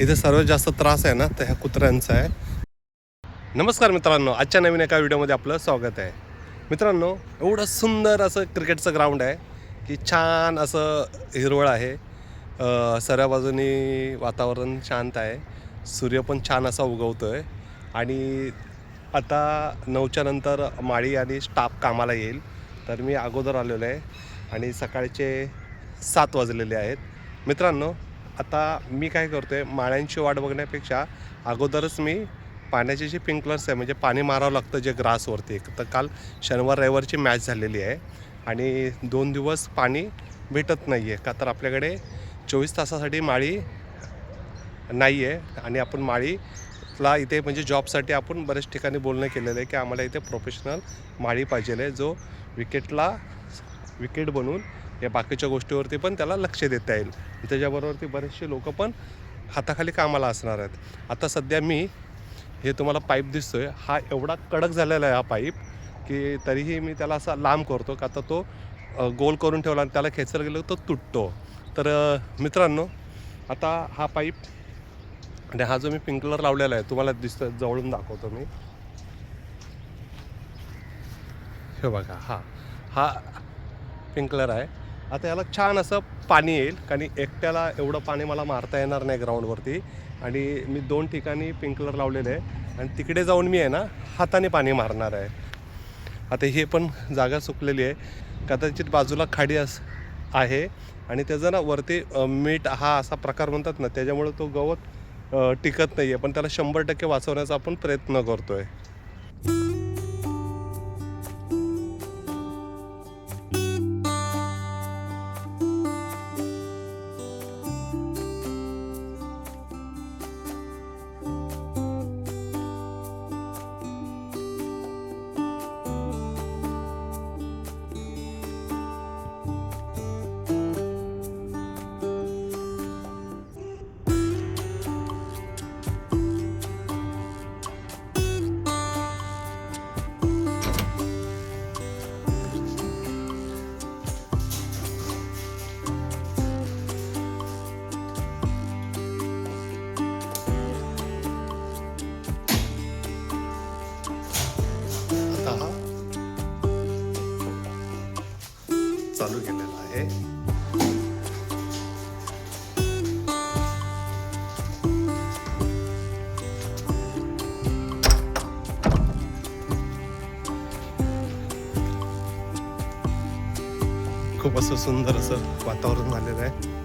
इथे सर्वात जास्त त्रास आहे ना तर ह्या कुत्र्यांचा आहे. नमस्कार मित्रांनो आजच्या नवीन एका व्हिडिओमध्ये आपलं स्वागत आहे. मित्रांनो एवढं सुंदर असं क्रिकेटचं ग्राउंड आहे की छान असं हिरवळ आहे. सर्व बाजूनी वातावरण शांत आहे. सूर्य पण छान असा उगवतो आहे आणि आता नऊच्या नंतर माळी आणि स्टाफ कामाला येईल. तर मी अगोदर आलेलो आहे आणि सकाळचे सात वाजलेले आहेत. मित्रांनो आता मी काय करतो आहे माळ्यांची वाट बघण्यापेक्षा अगोदरच मी पाण्याचे जे पिंकलर्स आहे म्हणजे पाणी मारावं लागतं जे ग्रासवरती. तर काल शनिवार रविवारची मॅच झालेली आहे आणि दोन दिवस पाणी भेटत नाही आहे का तर आपल्याकडे चोवीस तासासाठी माळी नाही आहे आणि आपण माळीला इथे म्हणजे जॉबसाठी आपण बऱ्याच ठिकाणी बोलणं केलेलं आहे की आम्हाला इथे प्रोफेशनल माळी पाहिजे आहे जो विकेटला विकेट बनवून या बाकीच्या गोष्टीवरती पण त्याला लक्ष देता येईल. त्याच्याबरोबरती बरेचसे लोक पण हाताखाली कामाला असणार आहेत. आता सध्या मी हे तुम्हाला पाईप दिसतो आहे हा एवढा कडक झालेला आहे हा पाईप की तरीही मी त्याला असा लांब करतो का आता तो गोल करून ठेवला आणि त्याला खेचायला गेलं तो तुटतो. तर मित्रांनो आता हा पाईप आणि हा जो मी पिंक कलर लावलेला आहे तुम्हाला दिसतो जवळून दाखवतो मी. हे बघा हा. हा पिंकलर आहे. आता याला छान असं पाणी येईल कारण एकट्याला एवढं पाणी मला मारता येणार नाही ग्राउंडवरती आणि मी दोन ठिकाणी पिंकलर लावलेले आहे. आणि तिकडे जाऊन मी आहे ना हाताने पाणी मारणार आहे. आता हे पण जागा सुकलेली आहे. कदाचित बाजूला खाडी अस आहे. आणि त्याचं ना वरती मीठ हा असा प्रकार म्हणतात ना त्याच्यामुळे तो गवत टिकत नाही आहे पण त्याला शंभर टक्के वाचवण्याचा आपण प्रयत्न करतो आहे खूप असं सुंदर असं वातावरण झालेलं आहे.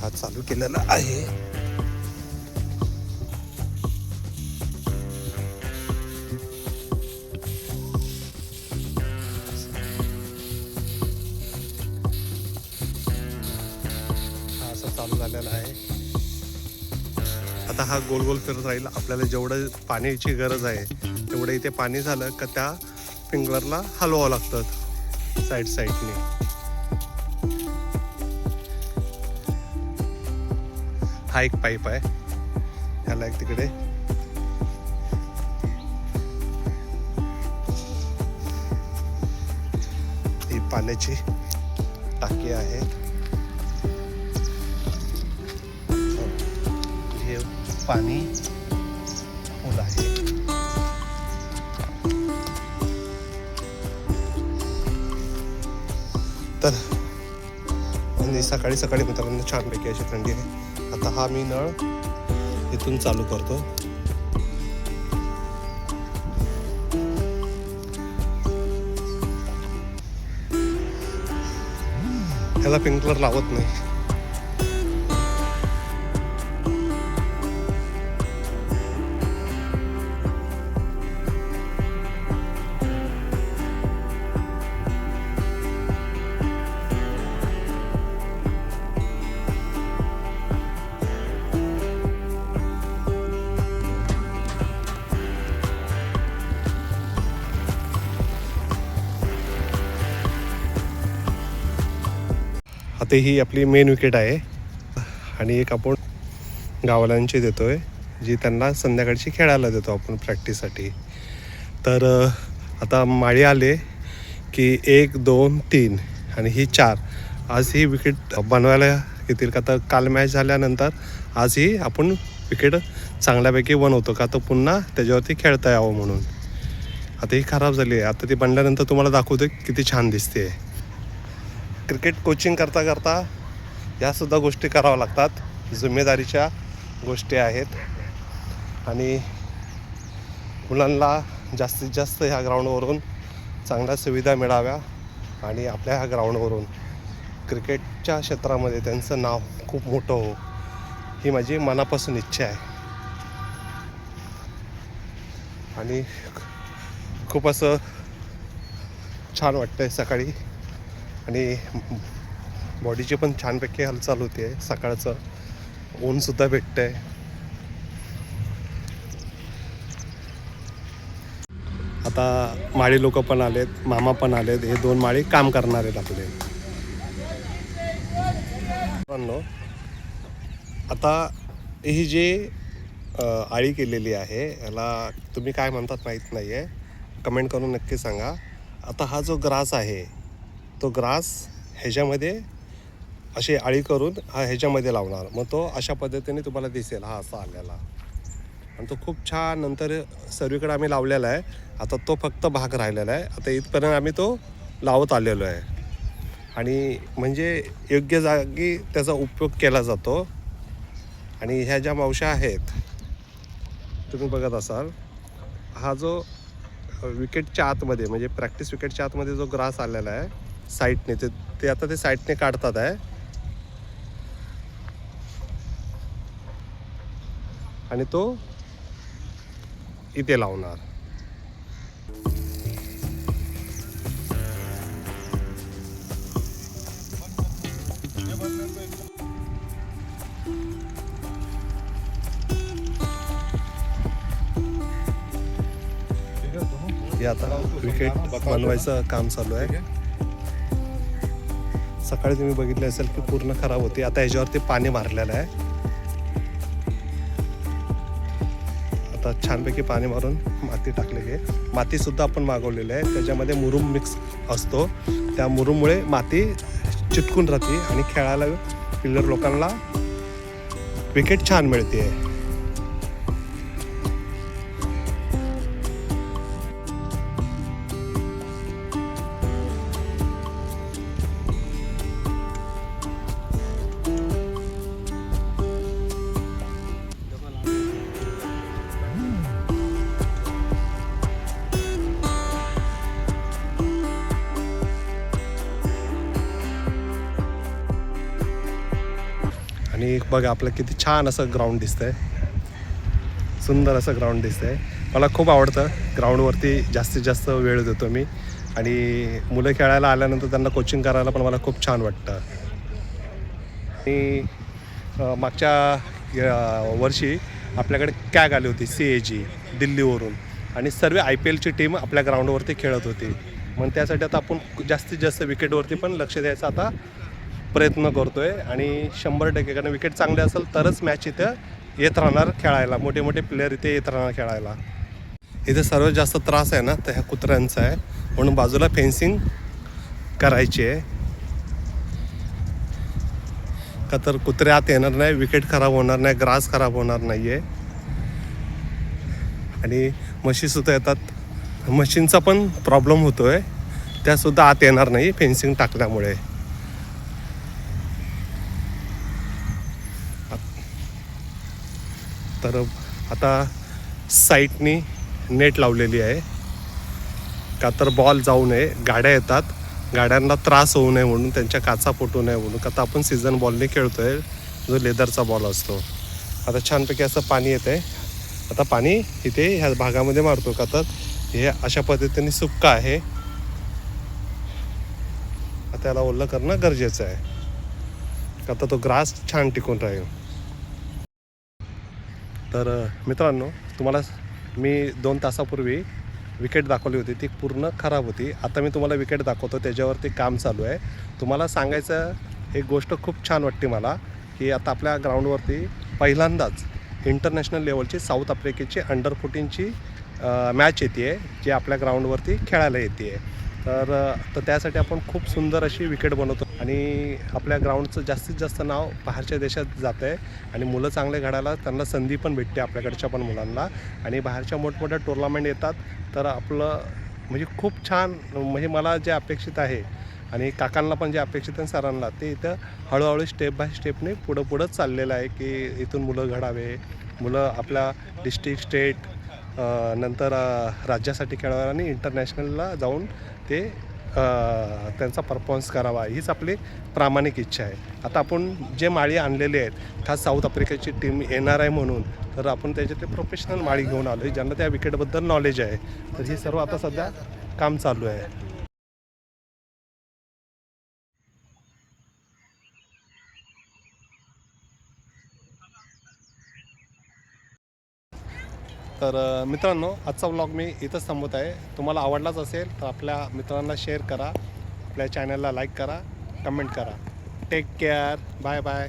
हा चालू केलेला आहे. हा असा चालू झालेला आहे. आता हा गोल गोल फिरत राहील. आपल्याला जेवढं पाण्याची गरज आहे तेवढं इथे पाणी झालं का त्या फिंगरला हलवावं लागतं साईड साईडने हा एक पाईप आहे. ह्याला एक तिकडे. ही पाण्याची टाकी आहे. पाणी फुल आहे. तर म्हणजे सकाळी सकाळी मित्रांनो छानपैकी अशी थंडी आहे. आता हा मी नळ इथून चालू करतो. ह्याला पिंकलर लावत नाही. आता ही आपली मेन विकेट आहे. आणि एक आपण गावाल्यांची देतो आहे जी त्यांना संध्याकाळची खेळायला देतो आपण प्रॅक्टिससाठी तर आता माळी आले की एक दोन तीन आणि ही चार. आज ही विकेट बनवायला येतील का? तर काल मॅच झाल्यानंतर आज ही आपण विकेट चांगल्यापैकी बनवतो का? तर पुन्हा त्याच्यावरती खेळता यावं म्हणून. आता ही खराब झाली आहे. आता ती बनल्यानंतर तुम्हाला दाखवतो किती छान दिसते क्रिकेट कोचिंग करता करता यासुद्धा गोष्टी कराव्या लागतात. जिम्मेदारीच्या गोष्टी आहेत. आणि मुलांना जास्तीत जास्त ह्या ग्राउंडवरून चांगल्या सुविधा मिळाव्या आणि आपल्या ह्या ग्राउंडवरून क्रिकेटच्या क्षेत्रामध्ये त्यांचं नाव खूप मोठं हो ही माझी मनापासून इच्छा आहे. आणि खूप असं छान वाटतं आहे सकाळी आणि बॉडीची पण छानपैकी हालचाल होते आहे. सकाळचं ऊनसुद्धा भेटतं आहे आता माळी लोक पण आलेत मामा पण आलेत. हे दोन माळी काम करणार आहेत आपले. आता ही जी आळी केलेली आहे याला तुम्ही काय म्हणतात माहीत नाही आहे कमेंट करून नक्की सांगा. आता हा जो ग्रास आहे तो ग्रास ह्याच्यामध्ये अशी आळी करून हा ह्याच्यामध्ये लावणार. मग तो अशा पद्धतीने तुम्हाला दिसेल हा असा आलेला. आणि तो खूप छान नंतर सर्वीकडे आम्ही लावलेला आहे. आता तो फक्त भाग राहिलेला आहे. आता इथपर्यंत आम्ही तो लावत आलेलो आहे. आणि म्हणजे योग्य जागी त्याचा उपयोग केला जातो. आणि ह्या ज्या मावशा आहेत तुम्ही बघत असाल हा जो विकेटच्या आतमध्ये म्हणजे प्रॅक्टिस विकेटच्या आतमध्ये जो ग्रास आलेला आहे साईटने ते ते आता ते साईटने काढतात आहे. आणि तो इथे लावणार. हे आता क्रिकेट बनवायचं काम चालू आहे. सकाळी तुम्ही बघितले असेल की पूर्ण खराब होती. आता ह्याच्यावरती पाणी मारलेलं आहे. आता छानपैकी पाणी मारून माती टाकलेली आहे. मातीसुद्धा आपण मागवलेली आहे. त्याच्यामध्ये मुरुम मिक्स असतो. त्या मुरुममुळे माती चिटकून राहते आणि खेळायला पिल्लर लोकांना विकेट छान मिळते. आणि बघा आपलं किती छान असं ग्राउंड दिसतंय. सुंदर असं ग्राउंड दिसतंय. मला खूप आवडतं ग्राउंडवरती जास्तीत जास्त वेळ देतो मी. आणि मुलं खेळायला आल्यानंतर त्यांना कोचिंग करायला पण मला खूप छान वाटतं. आणि मागच्या वर्षी आपल्याकडे कॅग आली होती सी जी दिल्लीवरून. आणि सर्व आय पी एलची टीम आपल्या ग्राउंडवरती खेळत होती. मग त्यासाठी आता आपण जास्तीत जास्त विकेटवरती पण लक्ष द्यायचं आता. प्रयत्न करतो आहे आणि शंभर टक्के कारण विकेट चांगले असेल तरच मॅच इथं येत राहणार खेळायला. मोठे मोठे प्लेयर इथे येत राहणार खेळायला. इथे सर्वात जास्त त्रास आहे ना तर ह्या कुत्र्यांचा आहे. म्हणून बाजूला फेन्सिंग करायची आहे. का तर कुत्रे आत येणार नाही विकेट खराब होणार नाही ग्रास खराब होणार नाही आहे आणि म्हशीसुद्धा येतात. मशीनचा पण प्रॉब्लेम होतो आहे त्यासुद्धा आत येणार नाही फेन्सिंग टाकल्यामुळे. तर आता साईटनी नेट लावलेली आहे. का तर बॉल जाऊ नये गाड्या येतात. गाड्यांना त्रास होऊ नये म्हणून त्यांच्या काचा फुटू नये म्हणून. का तर आपण सीझन बॉलने खेळतो आहे जो लेदरचा बॉल असतो. आता छानपैकी असं पाणी येतं आहे आता पाणी इथे ह्या भागामध्ये मारतो. का तर हे अशा पद्धतीने सुक्का आहे. आता त्याला ओलं करणं गरजेचं आहे. का तर तो ग्रास छान टिकून राहील. तर मित्रांनो तुम्हाला मी दोन तासापूर्वी विकेट दाखवली होती. ती पूर्ण खराब होती. आता मी तुम्हाला विकेट दाखवतो. त्याच्यावरती काम चालू आहे. तुम्हाला सांगायचं एक गोष्ट खूप छान वाटते मला की आता आपल्या ग्राउंडवरती पहिल्यांदाच इंटरनॅशनल लेवलची साऊथ आफ्रिकेची अंडर फोर्टीनची मॅच येते आहे जी आपल्या ग्राउंडवरती खेळायला येते आहे तर तर त्यासाठी आपण खूप सुंदर अशी विकेट बनवतो. आणि आपल्या ग्राउंडचं जास्तीत जास्त नाव बाहेरच्या देशात जातं आहे आणि मुलं चांगले घडायला त्यांना संधी पण भेटते आपल्याकडच्या पण मुलांना. आणि बाहेरच्या मोठमोठ्या टुर्नामेंट येतात तर आपलं म्हणजे खूप छान म्हणजे मला जे अपेक्षित आहे आणि काकांना पण जे अपेक्षित आहे सरांना ते इथं हळूहळू स्टेप बाय स्टेपने पुढं पुढं चाललेलं आहे की इथून मुलं घडावे. मुलं आपल्या डिस्ट्रिक्ट स्टेट नंतर राज्यासाठी खेळावे आणि इंटरनॅशनलला जाऊन ते त्यांचा परफॉर्मन्स करावा हीच आपली प्रामाणिक इच्छा आहे. आता आपण जे माळी आणलेले आहेत खास साऊथ आफ्रिकेची टीम येणार आहे म्हणून तर आपण त्याच्यातले प्रोफेशनल माळी घेऊन आलो आहे ज्यांना त्या विकेटबद्दल नॉलेज आहे. तर हे सर्व आता सध्या काम चालू आहे. तर मित्रांनो आजचा व्लॉग मी इथंच थांबवत आहे. तुम्हाला आवडलाच असेल तर आपल्या मित्रांना शेअर करा. आपल्या चॅनलला लाईक करा कमेंट करा. Take care bye bye